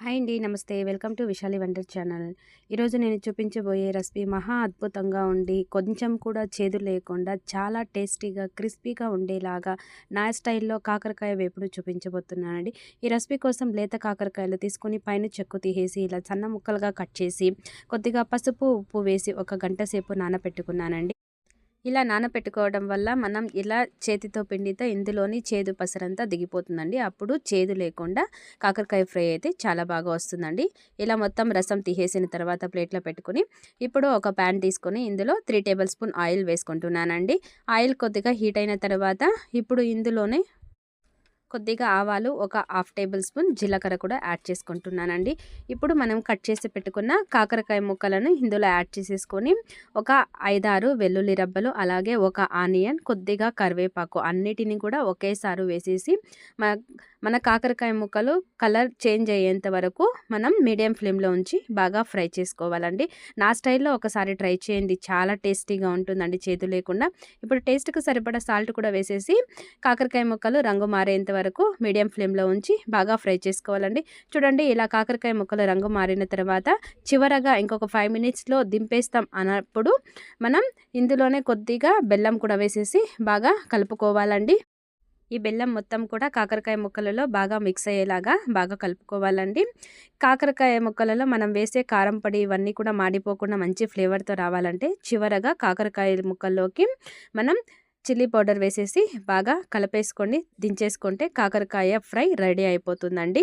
Hi అండి నమస్తే. Welcome to Vishali wonder channel. ఈరోజు నేను చూపించబోయే రెసిపీ మహా అద్భుతంగా ఉండి కొంచెం కూడా చేదు లేకుండా చాలా టేస్టీగా క్రిస్పీగా ఉండేలాగా నా స్టైల్లో కాకరకాయ వేపుడు చూపించబోతున్నానండి. ఈ రెసిపీ కోసం లేత కాకరకాయలు తీసుకొని పైన చెక్కు తీసేసి ఇలా సన్న ముక్కలుగా కట్ చేసి కొద్దిగా పసుపు ఉప్పు వేసి ఒక గంట సేపు నానబెట్టుకున్నానండి ఇలా నానపెట్టుకోవడం వల్ల మనం ఇలా చేతితో పిండితో ఇందులోని చేదు పసరంతా దిగిపోతుందండి. అప్పుడు చేదు లేకుండా కాకరకాయ ఫ్రై అయితే చాలా బాగా వస్తుందండి. ఇలా మొత్తం రసం తీసేసిన తర్వాత ప్లేట్లో పెట్టుకుని ఇప్పుడు ఒక ప్యాన్ తీసుకొని ఇందులో త్రీ టేబుల్ స్పూన్ ఆయిల్ వేసుకుంటున్నానండి. ఆయిల్ కొద్దిగా హీట్ అయిన తర్వాత ఇప్పుడు ఇందులోనే కొద్దిగా ఆవాలు ఒక హాఫ్ టేబుల్ స్పూన్ జీలకర్ర కూడా యాడ్ చేసుకుంటున్నానండి. ఇప్పుడు మనం కట్ చేసి పెట్టుకున్న కాకరకాయ ముక్కలను ఇందులో యాడ్ చేసేసుకొని ఒక ఐదారు వెల్లుల్లి రబ్బలు అలాగే ఒక ఆనియన్ కొద్దిగా కరివేపాకు అన్నిటిని కూడా ఒకేసారి వేసేసి మన కాకరకాయ ముక్కలు కలర్ చేంజ్ అయ్యేంత వరకు మనం మీడియం ఫ్లేమ్లో ఉంచి బాగా ఫ్రై చేసుకోవాలండి. నా స్టైల్లో ఒకసారి ట్రై చేయండి. చాలా టేస్టీగా ఉంటుందండి. చేతు లేకుండా. ఇప్పుడు టేస్ట్కి సరిపడా సాల్ట్ కూడా వేసేసి కాకరకాయ ముక్కలు రంగు మారేంత వరకు మీడియం ఫ్లేమ్లో ఉంచి బాగా ఫ్రై చేసుకోవాలండి. చూడండి ఇలా కాకరకాయ ముక్కలు రంగు మారిన తర్వాత చివరగా ఇంకొక ఫైవ్ మినిట్స్లో దింపేస్తాం అన్నప్పుడు మనం ఇందులోనే కొద్దిగా బెల్లం కూడా వేసేసి బాగా కలుపుకోవాలండి. ఈ బెల్లం మొత్తం కూడా కాకరకాయ ముక్కలలో బాగా మిక్స్ అయ్యేలాగా బాగా కలుపుకోవాలండి. కాకరకాయ ముక్కలలో మనం వేసే కారం పొడి ఇవన్నీ కూడా మాడిపోకుండా మంచి ఫ్లేవర్తో రావాలంటే చివరగా కాకరకాయ ముక్కల్లోకి మనం చిల్లీ పౌడర్ వేసేసి బాగా కలిపేసుకొని దించేసుకుంటే కాకరకాయ ఫ్రై రెడీ అయిపోతుందండి.